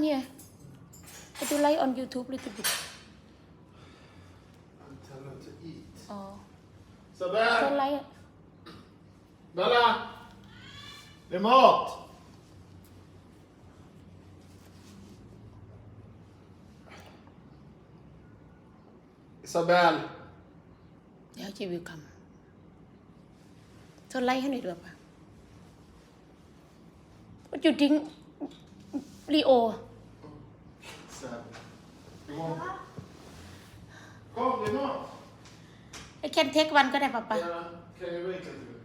here. I do like on YouTube little bit. I'm telling her to eat. Oh, don't Isabel! like it. Bella! Det är mat! Isabel! เดี๋ยวชีวิวคำเธอไล่ให้หน่อยด้วยป่ะ What you think Leo Sen. Kom on. Kom, det är mat! I can take one ก็ได้ป่ะป่ะ Ja, kan jag wait a little?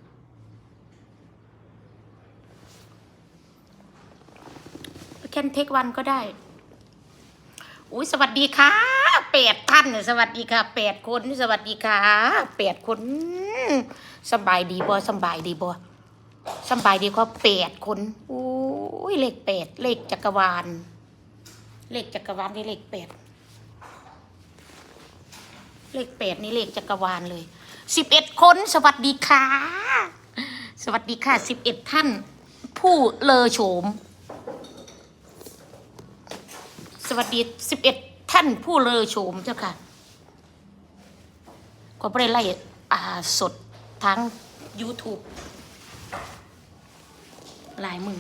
I can take one ก็ได้ อุ้ยสวัสดีค่ะแปดท่านน่ะสวัสดีค่ะแปดคน สวัสดีค่ะแปดคนสำบายดีบ่สำบายดีบ่สำบายดีก็แปดคนอุ้้ยเลขแปดเลขจักรวาล เลขจักรวาลนี่เลขแปดเลขแปดนี่เลขจักรวาลเลยสิบเอ็ดคนสวัสดีค่ะ สวัสดีค่ะสิบเอ็ดท่าน ผู้เลอโฉม สวัสดีสิบเอ็ดท่านผู้เลอโฉมเจ้าค่ะก็ไม่ได้ไล่อ่าสดทั้ง YouTube หลายมือ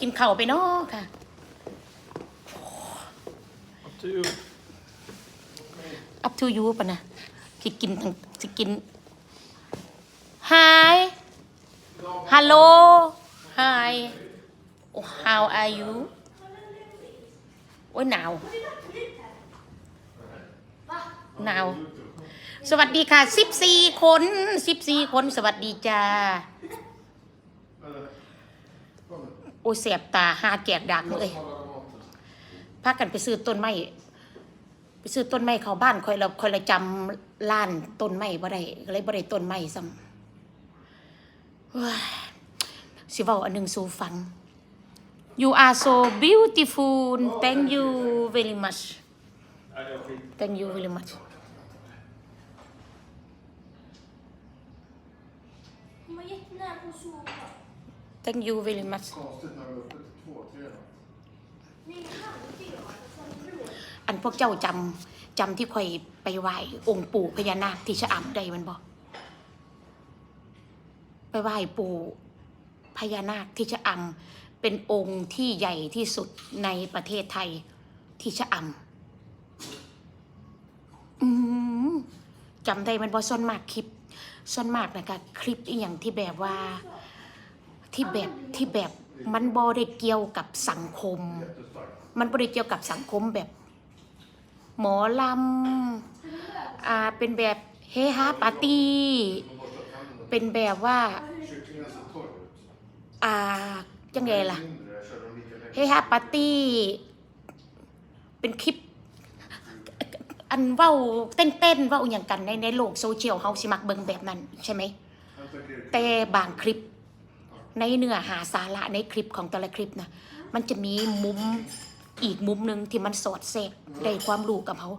กินเข่าวไปเนาะค่ะ Up to you. up to you ปะนะสิกินทั้งสิกิน Hi Hello Hi Oh, How are you โอ้ยหนาว หนาว สวัสดีค่ะสิบสี่คนสิบสี่คน สวัสดีจ้าโอ้ยเสียบตาหาแจกดักเลยพากันไปซื้อต้นไม้ไปซื้อต้นไม้เขาบ้านคอยเราคอยเราจำล้านต้นไม้บ่ได้เลยบ่ได้ต้นไม้ซ้ำสิว้าอันหนึ่งสูฟัง You are so beautiful thank you very much thank you very much De var jättenära på att sova. Thank you very much อันพวกเจ้าจำจำที่คอยไปไหว้องค์ปู่พญานาคที่ชะอำได้มันบอกไปไหว้ปู่พญานาคที่ชะอำเป็นองค์ที่ใหญ่ที่สุดในประเทศไทยที่ชะอำอืมจำได้มันบอส่วนมากคลิปส่วนมากนะคะคลิปอีอย่างที่แบบว่า ที่แบบที่แบบมันบอไดเกี่ยวกับสังคม มันบริเกี่ยวกับสังคมแบบ หมอลำอ่าเป็นแบบเฮฮาปาร์ตี้ เป็นแบบว่าอ่ายังไงล่ะเฮฮาปาร์ตี้ เป็นคลิป อันเว้าเต้นๆเว้าอย่างกันในในโลกโซเชียลเฮาสิมักเบิ่งแบบนั้นใช่ไหม แต่บางคลิป ในเนื้อหาสาระในคลิปของแต่ละคลิปนะมันจะมีมุมอีกมุมหนึ่งที่มันสอดแทรกได้ความรู้กับเขา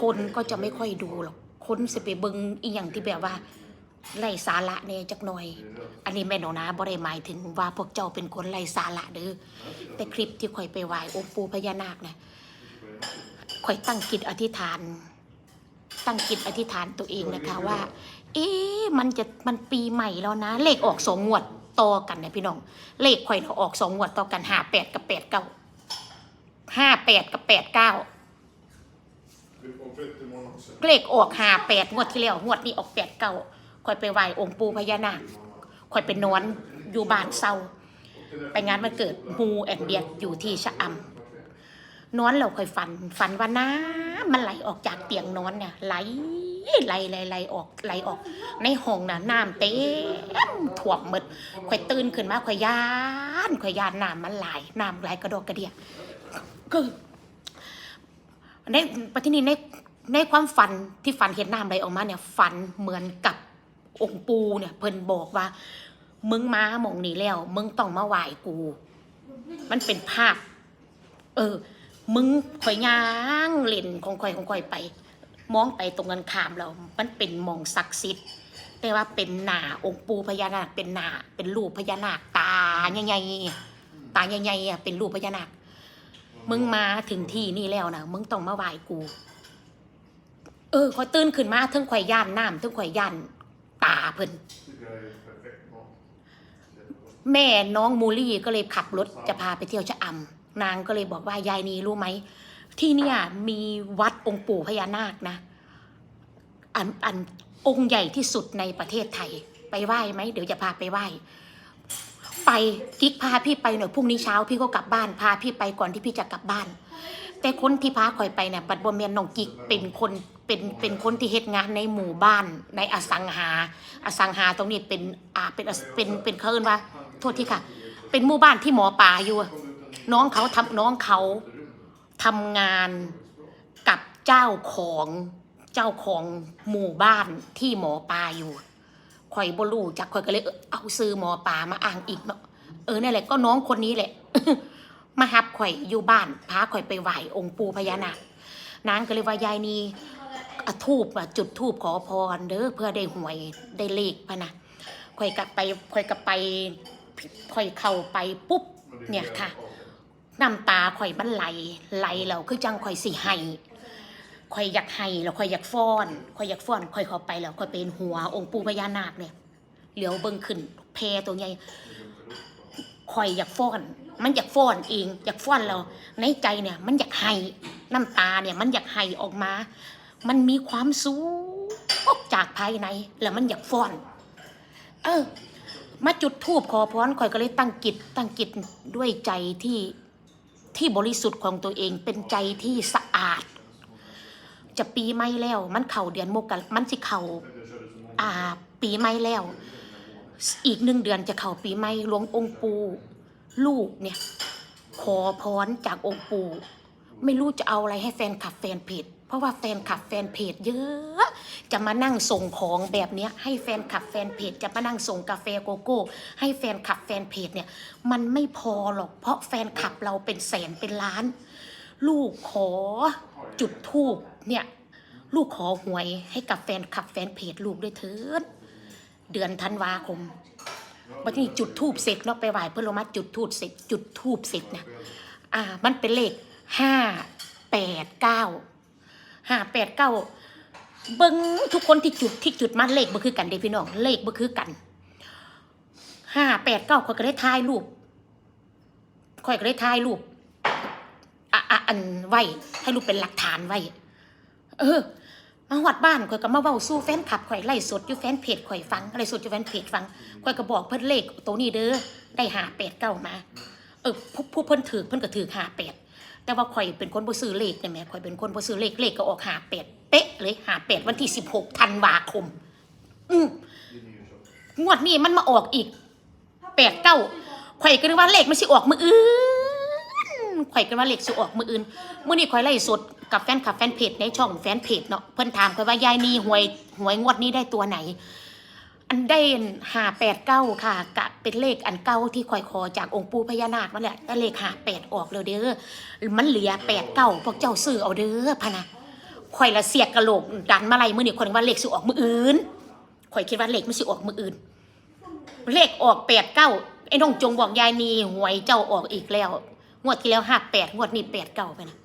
คนก็จะไม่ค่อยดูหรอกคนสิไปเบิงอีหยังที่แบบว่าไร้สาระเนี่ยจักหน่อย อันนี้แม่นเอานะบ่ได้หมายถึงว่าพวกเจ้าเป็นคนไร้สาระเด้อแต่คลิปที่ข่อยไปไหว้องค์ปู่พญานาคนะข่อยตั้งจิตอธิษฐาน ตั้งจิตอธิษฐานตัวเองนะคะว่า เอ๊ะมันจะมันปีใหม่แล้วนะ เลขออกสองงวด ต่อกันนะพี่น้อง เลขข่อยเขาออกสองงวดต่อกันห้าแปดกับแปดเก้าห้าแปดกับแปดเก้าเลขออกห้าแปดงวดที่แล้วงวดนี้ออกแปดเก้าข่อยไปไหว้องค์ปู่พญานาคข่อยไปนอนอยู่บ้านเศร้าไปงานวันเกิดมูแอนเบียดอยู่ที่ชะอำนอนเราค่อยฝัน ฝันว่าน้ำมันไหลออกจากเตียงนอนเนี่ยไหล ไหลไหลไหลออกไหลออก ในห้องน่ะน้ำเต็มถ่วมหมดข่อยตื่นขึ้นมาข่อยยานข่อยยานน้ำมันไหลน้ำไหลกระดกกระเดียก็ในปฏินี้ในในความฝันที่ฝันเห็นน้ำไหลออกมาเนี่ยฝันเหมือนกับองค์ปูเนี่ยเพิ่นบอกว่า มึงมาหมองนี้แล้ว มึงต้องมาไหว้กู มันเป็นภาพ เออ มึงข่อยย่างเล่นของข่อยของข่อยไป มองไปตรงกันข้ามเรา มันเป็นมองศักดิ์สิทธิ์แต่ว่าเป็นหนาองค์ปูพญานาคเป็นหนาเป็นรูปพญานาคตาใหญ่ๆตาใหญ่ๆอะเป็นรูปพญานาค มึงมาถึงที่นี่แล้วนะมึงต้องมาไหว้กู เออขอยตื่นขึ้นมาทั้งข่อยย่านน้ำทั้งข่อยย่านตาเพิ่นแม่น้องมูลี่ก็เลยขับรถจะพาไปเที่ยวชะอำนางก็เลยบอกว่ายายนีรู้ไหม ที่เนี่ยมีวัดองค์ปู่พญานาคนะอันอันองค์ใหญ่ที่สุดในประเทศไทย ไปไหว้ไหมเดี๋ยวจะพาไปไหว้ไปกิ๊กพาพี่ไปหน่อยพรุ่งนี้เช้าพี่ก็กลับบ้านพาพี่ไปก่อนที่พี่จะกลับบ้าน แต่คนที่พาคอยไปเนี่ยบัดบเมียนน้องกิ๊กเป็นคนเป็นเป็นคนที่เฮ็ดงานในหมู่บ้าน ในอสังหา อสังหาตรงนี้เป็นอ่าเป็นเป็นเป็นเขาเอินว่าโทษทีค่ะ เป็นหมู่บ้านที่หมอปลาอยู่ น้องเขาทำน้องเขา ทำงานกับเจ้าของเจ้าของหมู่บ้านที่หมอปลาอยู่ข่อยบ่รู้จักข่อยก็เลยเออเอาซื้อหมอปลามาอ้างอีกเนาะเออนั่นแหละก็น้องคนนี้แหละ มาหับข่อยอยู่บ้านพาข่อยไปไหว้องค์ปู่พญานาคนางก็เลยว่ายายนีอะทูบจุดทูบขอพรเด้อเพื่อได้หวยได้เลขพะนะข่อยกลับไปข่อยกลับไปข่อยเข้าไปปุ๊บ Men det är Nja, mer ta. av det. น้ำตาข่อยมันไหลไหลแล้วคือจังข่อยสิให้ข่อยอยากให้แล้วข่อยอยากฟ้อนข่อยอยากฟ้อนข่อยเข้าไปแล้วข่อยเป็นหัวองค์ปู่พญานาคเนี่ยเหลียวเบิ่งขึ้นแพตัวใหญ่ข่อยอยากฟ้อน มันอยากฟ้อนเอง อยากฟ้อนแล้วในใจเนี่ย มันอยากให้น้ำตาเนี่ย มันอยากให้ออกมา มันมีความสูงอกจากภายใน แล้วมันอยากฟ้อน เออ มาจุดทูบขอพรข่อยก็เลยตั้งกิจตั้งกิจด้วยใจที่ ที่บริสุทธิ์ของตัวเองเป็นใจที่สะอาด จะปีใหม่แล้ว มันเข่าเดือนมกรามันสิเข่าอ่า ปีใหม่แล้ว อีกหนึ่งเดือนจะเข่าปีใหม่หลวงองค์ปูลูกเนี่ย ขอพรจากองค์ปูไม่รู้จะเอาอะไรให้แฟนขับแฟนเพจ ราะว่าแฟนคลับแฟนเพจเยอะ จะมานั่งส่งของแบบนี้ให้แฟนคลับแฟนเพจจะมานั่งส่งกาแฟโกโก้ ให้แฟนคลับแฟนเพจเนี่ยมันไม่พอหรอกเพราะแฟนคลับเราเป็นแสนเป็นล้าน ลูกขอจุดทูบเนี่ยลูกขอหวยให้กับแฟนคลับแฟนเพจลูกด้วยเถิดเดือนธันวาคมวันนี้จุดทูบเสร็จเนาะไปไหว้เพื่อลงมาจุดทูบเสร็จจุดทูบเสร็จนะอ่ามันเป็นเลขห้าแปดเก้า ห้าแปดเก้าเบิ้งทุกคนที่จุดที่จุดมาเลขบ่คือกันเด้พี่น้องเลขบ่คือกันห้าแปดเก้าข่อยก็ได้ถ่ายรูปข่อยก็ได้ถ่ายรูปอะอะอันไว้ให้รูปเป็นหลักฐานไว้ เออ มาหวัดบ้านข่อยก็มาเว้าสู้แฟนคลับข่อยไล่สดอยู่แฟนเพจข่อยฟังไล่สดอยู่แฟนเพจฟังข่อยก็บอกเพิ่นเลขตัวนี้เด้อได้ห้าแปดเก้ามาเออผู้ผู้เพิ่นถือเพิ่นก็ถือห้าแปด แต่ว่าข่อยเป็นคนบ่ซื้อเลขเนี่ยแหมข่อยเป็นคนบ่ซื้อเลขเลขก็ออกหาแปดเป๊ะเลยหาแปดวันที่สิบหกธันวาคม อืมงวดนี้มันมาออกอีกแปดเก้าข่อยก็นึกว่าเลขมันสิออกมืออื่นข่อยก็ว่าเลขสิออกมืออื่นมื้อนี้ข่อยไล่สดกับแฟนคลับแฟนเพจในช่องแฟนเพจเนาะเพิ่นถามข่อยว่ายายนีหวยหวยงวดนี้ได้ตัวไหน อันได้หาแปดเก้าค่ะกะเป็นเลขอันเก้าที่ข่อยขอจากองค์ปู่พญานาคนั่นแหละแต่เลขหาแปดออกแล้วเด้อมันเหลือแปดเก้าพวกเจ้าซื้อเอาเด้อพะนะข่อยละเสียกกะโหลกดันมาไล่มื้อนี้ข่อยนึกว่าเลขสิออกมืออื่นข่อยคิดว่าเลขมันสิออกมืออื่น เลขออกแปดเก้าไอ้น้องจงบอกยายนีหวยเจ้าออกอีกแล้วงวดที่แล้วห้าแปดงวดนี้แปดเก้าไปนะ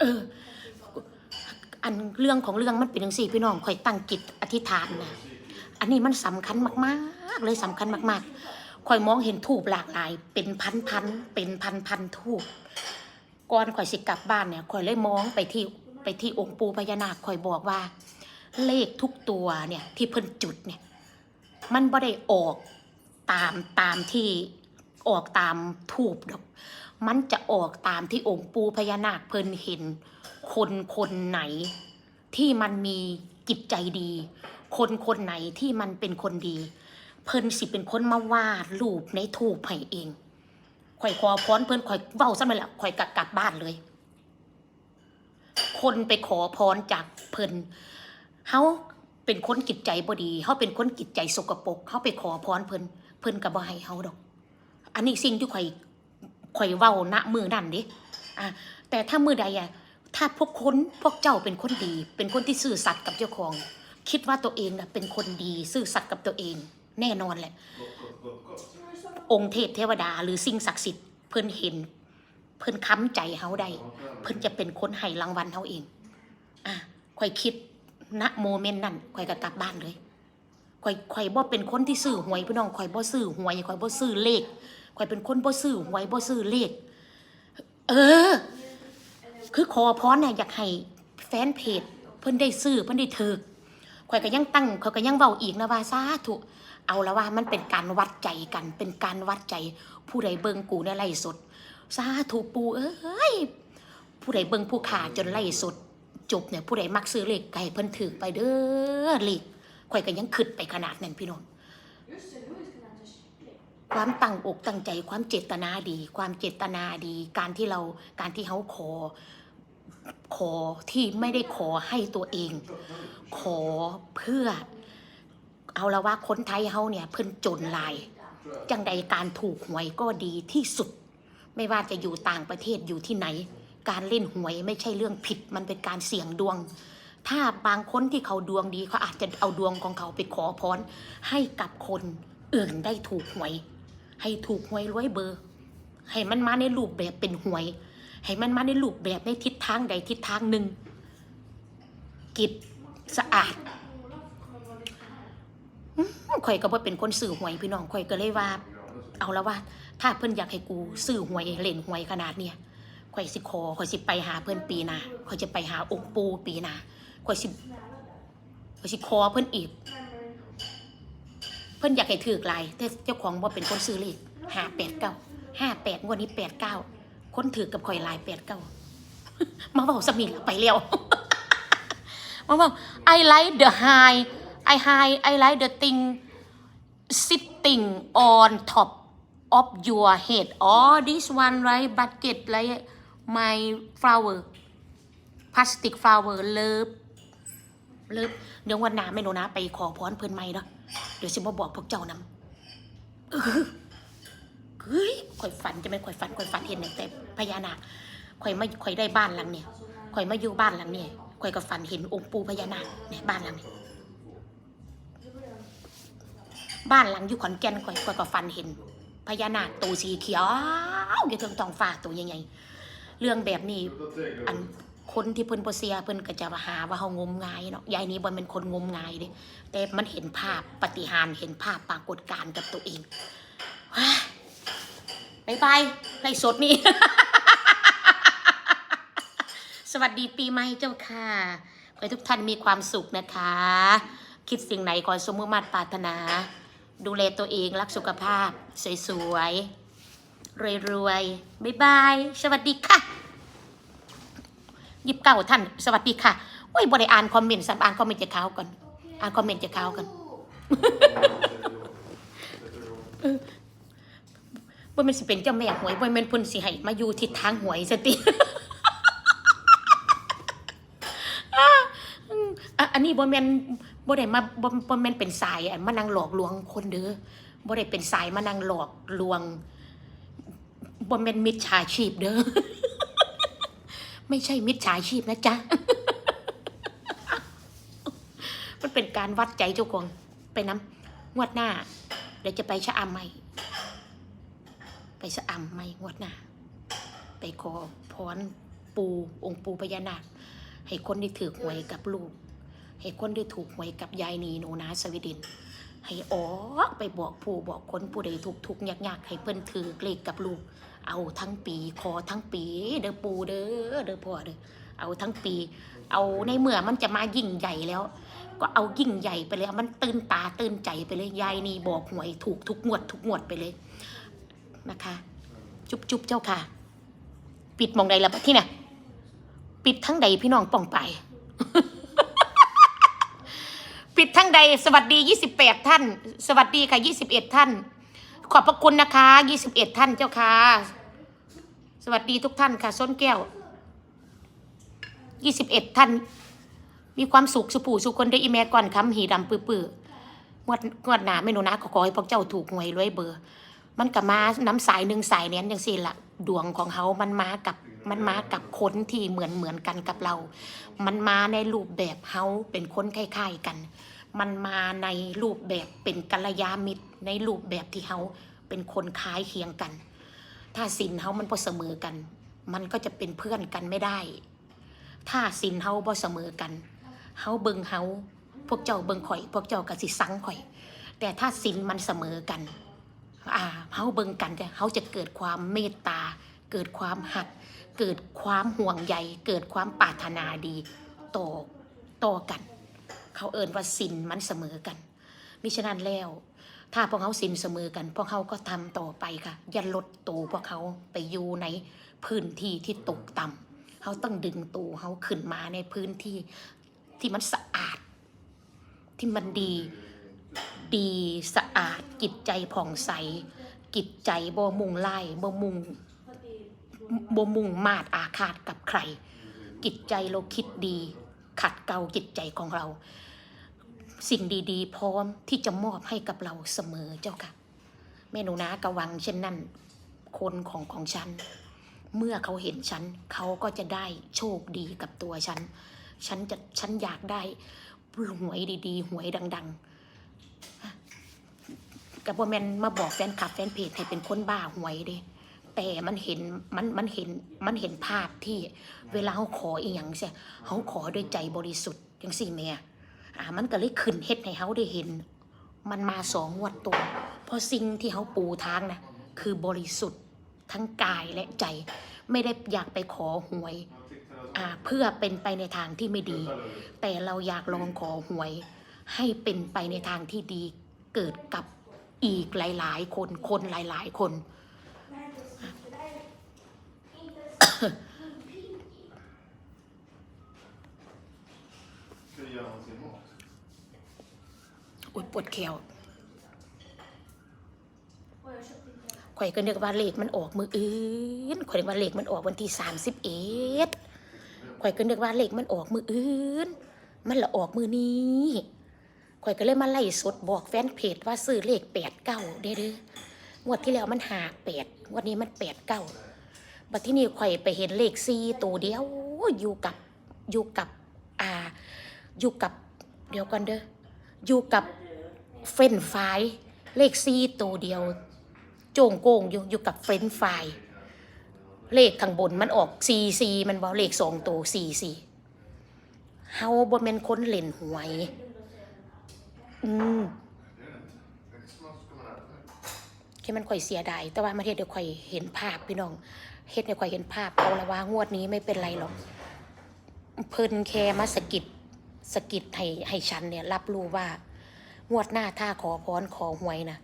เออ อันเรื่องของเรื่องมันเป็นอย่างสี่พี่น้องคอยตั้งจิตอธิษฐานนะอันนี้มันสำคัญมากๆ เลยสำคัญมากๆคอยมองเห็นทูบหลากหลาย เป็นพันๆเป็นพันๆทูบก่อนคอยสิกลับบ้านเนี่ยคอยเลยมองไปที่ไปที่องค์ปู่พญานาคคอยบอกว่า เลขทุกตัวเนี่ยที่เพิ่นจุดเนี่ยมันบ่ได้ออกตามตามที่ออกตามทูบดอก มันจะออกตามที่องค์ปูพญานาคเพิ่นเห็น คนคนไหนที่มันมีจิตใจดี คนคนไหนที่มันเป็นคนดี เพิ่นสิเป็นคนมาวาดรูปในทูบให้เองข่อยขอพรเพิ่นข่อยเว้าซะมาแล้วข่อยกลับกลับบ้านเลย คนไปขอพรจากเพิ่นเฮาเป็นคนจิตใจบ่ดีเฮาเป็นคนจิตใจสกปรกเฮาไปขอพรเพิ่นเพิ่นก็บ่ให้เฮาดอก อันนี้สิ่งที่ข่อย ข่อยเว้าณมือนั่นด้อะแต่ถ้ามือใดอะถ้าพวกคนพวกเจ้าเป็นคนดี เป็นคนที่ซื่อสัตย์กับเจ้าของ คิดว่าตัวเองนะเป็นคนดีซื่อสัตย์กับตัวเอง แน่นอนแหละ องค์เทพเทวดา หรือสิ่งศักดิ์สิทธิ์เพิ่นเห็น เพิ่นค้ำใจเฮาได้เพิ่นจะเป็นคนให้รางวัลเฮาเองอะข่อยคิดณโมเมนต์นั้นข่อยก็กลับบ้านเลยข่อยข่อยบ่เป็นคนที่ซื้อหวยพี่น้องข่อยบ่ซื้อหวยข่อยบ่ซื้อเลข ข่อยเป็นคนบ่ซื้อหวยบ่ซื้อเลข เออ คือขอพรน่ะอยากให้แฟนเพจ เพิ่นได้ซื้อเพิ่นได้ถือข่อยก็ยังตั้งข่อยก็ยังเว้าอีกนะว่าสาธุเอาละว่ามันเป็นการวัดใจกัน เป็นการวัดใจ ผู้ใดเบิ่งกูในไล่สดสาธุปูเอ้ยผู้ใดเบิ่งผู้ขาจนไล่สดจบเนี่ยผู้ใดมักซื้อเลขไก่เพิ่นถือไปเด้อเลขข่อยก็ยังขึ้นไปขนาดนั้นพี่น้อง ความตั้งอกตั้งใจความเจตนาดี ความเจตนาดี การที่เราการที่เขาขอ ขอที่ไม่ได้ขอให้ตัวเอง ขอเพื่อ เอาละว่าคนไทยเฮาเนี่ยเพิ่นจนลาย จังใดการถูกหวยก็ดีที่สุด ไม่ว่าจะอยู่ต่างประเทศอยู่ที่ไหน การเล่นหวยไม่ใช่เรื่องผิด มันเป็นการเสี่ยงดวงถ้าบางคนที่เขาดวงดีเขาอาจจะเอาดวงของเขาไปขอพรให้กับคนอื่นได้ถูกหวย ให้ถูกหวยรวยเบอร์ ให้มันมาในรูปแบบเป็นหวย ให้มันมาในรูปแบบในทิศทางใดทิศทางหนึ่ง กิจสะอาดข่อยก็บ่เป็นคนสื่อหวยพี่น้องข่อยก็เลยว่า เอาละว่า ถ้าเพิ่นอยากให้กูซื้อหวยเล่นหวยขนาดเนี้ยข่อยสิขอข่อยสิไปหาเพิ่นปีนาข่อยจะไปหาองค์ปูปีนาข่อยสิข่อยสิขอเพิ่นอีก พิ่นอยากให้ถือกลายแต่เจ้าของบ่เป็นคนซื้อเลขห้าแปดเก้าห้าแปดงวดนี้แปดเก้าคนถือกับข่อยลายแปดเก้ามาเว้าสมิงไปแล้วมาเว้า I like the high I high I like the thing sitting on top of your head oh this one right bucket like my flower plastic flower love เลิฟเดี๋ยววันหน้าไม่โนนะ ไปขอพรเพิ่อนใหม่เนาะ เดี๋ยวสิมาบอกพวกเจ้านำเออเฮ้ยข่อยฝันจะไม่ข่อยฝันข่อยฝันเห็นแต่พญานาคข่อยไม่ข่อยได้บ้านหลังเนี่ยข่อยมาอยู่บ้านหลังเนี่ยข่อยก็ฝันเห็นองค์ปู่พญานาคเนี่ยบ้านหลังนี้บ้านหลังอยู่ขอนแก่นข่อยข่อยก็ฝันเห็นพญานาคตัวสีเขียวอยู่เทิงทองฟ้าตัวใหญ่ๆเรื่องแบบนี้อัน คนที่เพิ่นบ่เสียเพิ่นก็จะหาว่าเฮางมงายเนาะยายนี้บ่เป็นคนงมงายเด้แต่มันเห็นภาพปฏิหารเห็นภาพปรากฏการณ์กับตัวเองว้าบายบายไลฟ์สดนี่ สวัสดีปีใหม่เจ้าค่ะขอให้ทุกท่านมีความสุขนะคะ คิดสิ่งไหนขอสมมุติมาตรปรารถนา ดูแลตัวเองรักสุขภาพ สวยๆรวยๆบ๊ายบาย สวัสดีค่ะ ยิบเก้าท่านสวัสดีค่ะโอ้ยบริอ่านคอมเมนต์สัมอ่านคอมเมนต์จะเขาก่อนอ่านคอมเมนต์จะเขาก่อนว่มันสิเป็นเจ้าแม่หวยว่มันพุ่นสิให้มาอยู่ทิศทางหวยสติอันนี้บ่แม่นบ่ได้มาบ่บ่แม่นเป็นสายมานั่งหลอกลวงคนเด้อบ่ได้เป็นสายมานั่งหลอกลวงบ่แม่นมิจฉาชีพเด้อ ไม่ใช่มิจฉาชีพนะจ๊ะ มันเป็นการวัดใจเจ้าของไปน้ำงวดหน้า เดี๋ยวจะไปชะอำใหม่ ไปชะอำใหม่งวดหน้า ไปขอพรปูองค์ปูพญานาค ให้คนได้ถือหวยกับลูก ให้คนได้ถูกหวยกับยายนีโนนาสวีดิน ให้ออกไปบอกผู้บอกคนผู้ใดทุกทุกยากๆให้เพิ่นถือเลขกับลูก เอาทั้งปีขอทั้งปี เด้อปูเด้อเด้อพ่อเด้อเอาทั้งปี เอาในเมื่อมันจะมายิ่งใหญ่แล้ว ก็เอายิ่งใหญ่ไปเลยมันตื่นตาตื่นใจไปเลยยายนี่บอกหวยถูกทุกงวดทุกงวดไปเลยนะคะ จุบจุบเจ้าค่ะ ปิดมองใดละที่น่ะปิดทั้งใดพี่น้องป่องไป ปิดทั้งใดสวัสดี 28 ท่าน สวัสดีค่ะ 21 ท่าน ขอบพระคุณนะคะ21ท่านเจ้าค่ะ สวัสดีทุกท่านค่ะส้นแก้ว21ท่าน มีความสุขสุปู่สุคนได้อีแม่ก่อนคำหีดำปื้อๆงวดงวดหนาไม่หนูนะก็ขอให้พวกเจ้าถูกหวยรวยเบอร์ มันก็มาน้ำสายหนึ่งสายเนี้ยจังซี่ละดวงของเขามันมากับมันมากับคนที่เหมือนเหมือนกันกับเรา มันมาในรูปแบบเฮาเป็นคนคล้ายๆกัน มันมาในรูปแบบเป็นกัลยาณมิตร ในรูปแบบที่เฮาเป็นคนคล้ายเคียงกัน ถ้าสินเฮามันบ่เสมอกัน มันก็จะเป็นเพื่อนกันไม่ได้ ถ้าสินเฮาบ่เสมอกันเฮาเบิงเฮาพวกเจ้าเบิงข่อย พวกเจ้าก็สิสังข่อย แต่ถ้าสินมันเสมอกันอ่าเฮาเบิงกันจะเฮาจะเกิดความเมตตา เกิดความหัก เกิดความห่วงใยเกิดความปรารถนาดีต่อต่อกัน เขาเอินว่าสินมันเสมอกัน มิฉะนั้นแล้ว ถ้าพวกเขาสินเสมอกันพวกเขาก็ทำต่อไปค่ะ อย่าลดตัวพวกเขาไปอยู่ในพื้นที่ที่ตกต่ำเขาต้องดึงตัวเขาขึ้นมาในพื้นที่ที่มันสะอาด ที่มันดีดีสะอาดจิตใจผ่องใสจิตใจบ่มุงไล่บ่มุงบ่มุงมาดอาฆาตกับใครจิตใจเราคิดดี ขัดเกลาจิตใจของเรา สิ่งดีๆ พร้อมที่จะมอบให้กับเราเสมอเจ้าค่ะ แม่หนูนะกระวังเช่นนั้น คนของของฉัน เมื่อเขาเห็นฉัน เขาก็จะได้โชคดีกับตัวฉัน ฉันจะฉันอยากได้หวยดีๆ หวยดัง ๆกับว่าแมนมาบอกแฟนคลับแฟนเพจให้เป็นคนบ้าหวยเด้ แต่มันเห็นมันมันเห็นมันเห็นภาพที่เวลาเขาขออีหยังเสียเขาขอด้วยใจบริสุทธิ์จังสี่แม่อ่ามันก็เลยขึ้นเฮ็ดให้เขาได้เห็น มันมาสองงวดตัวเพราะสิ่งที่เขาปูทางนะคือบริสุทธิ์ทั้งกายและใจ ไม่ได้อยากไปขอหวยอ่าเพื่อเป็นไปในทางที่ไม่ดี แต่เราอยากลองขอหวย ให้เป็นไปในทางที่ดีเกิดกับอีกหลาย ๆ คนคนหลาย ๆ คน Ska göra sin mat. อุยปวดแขวข่อยก็นึกว่าเลขมันออกมืออื่นข่อยนึกว่าเลขมันออกวันที่สามสิบเอ็ดข่อยก็นึกว่าเลขมันออกมืออื่น มันละออกมือนี้ข่อยก็เลยมาไล่สดบอกแฟนเพจว่าซื้อเลขแปดเก้าเด้อเด้องวดที่แล้วมันหาแปดงวันนี้มันแปดเก้า บัดที่นี่ข่อยไปเห็นเลขสี่ตัวเดียวอยู่กับอยู่กับอ่าอยู่กับเดี๋ยวกันเด้ออยู่กับเฟนช์ฟเลขสี่ตัวเดียว โจงโกงอยู่อยู่กับเฟนช์ฟเลขข้างบนมันออกซีซีมันบอกเลขสองตัวซีซีเฮาบ่แม่นคนเล่นหวย อืมแค่มันข่อยเสียดายแต่ว่ามาเฮ็ดให้ข่อยเห็นภาพพี่น้อง เฮ็ดให้ข่อยเห็นภาพเอาละว่างวดนี้ไม่เป็นไรหรอกเพิ่นแค่มาสกิดสกิดให้ให้ฉันเนี่ยรับรู้ว่างวดหน้าถ้าขอพรขอหวยนะ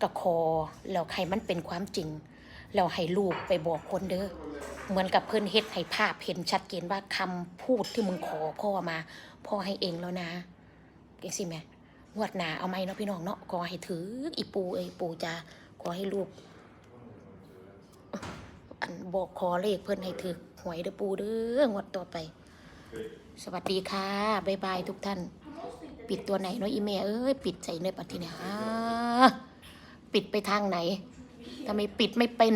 ก็ขอแล้วให้มันเป็นความจริงแล้วให้ลูกไปบอกคนเด้อเหมือนกับเพิ่นเฮ็ดให้ภาพเห็นชัดเจนว่าคำพูดที่มึงขอพ่อมา พ่อให้เองแล้วนะเก่งสิแม่งวดหน้าเอาไหมเนาะพี่น้องเนาะขอให้ถืออีปูเอ้ปูจะขอให้ลูก อันบอกขอเลขเพื่อนให้ถือหวยเด้อปูเด้องวดต่อไป สวัสดีค่ะบ๊ายบายทุกท่าน ปิดตัวไหนเนาะอีเมเอ้ยปิดใส่ในปัดทีเนี่ยปิดไปทางไหนทำไมปิดไม่เป็น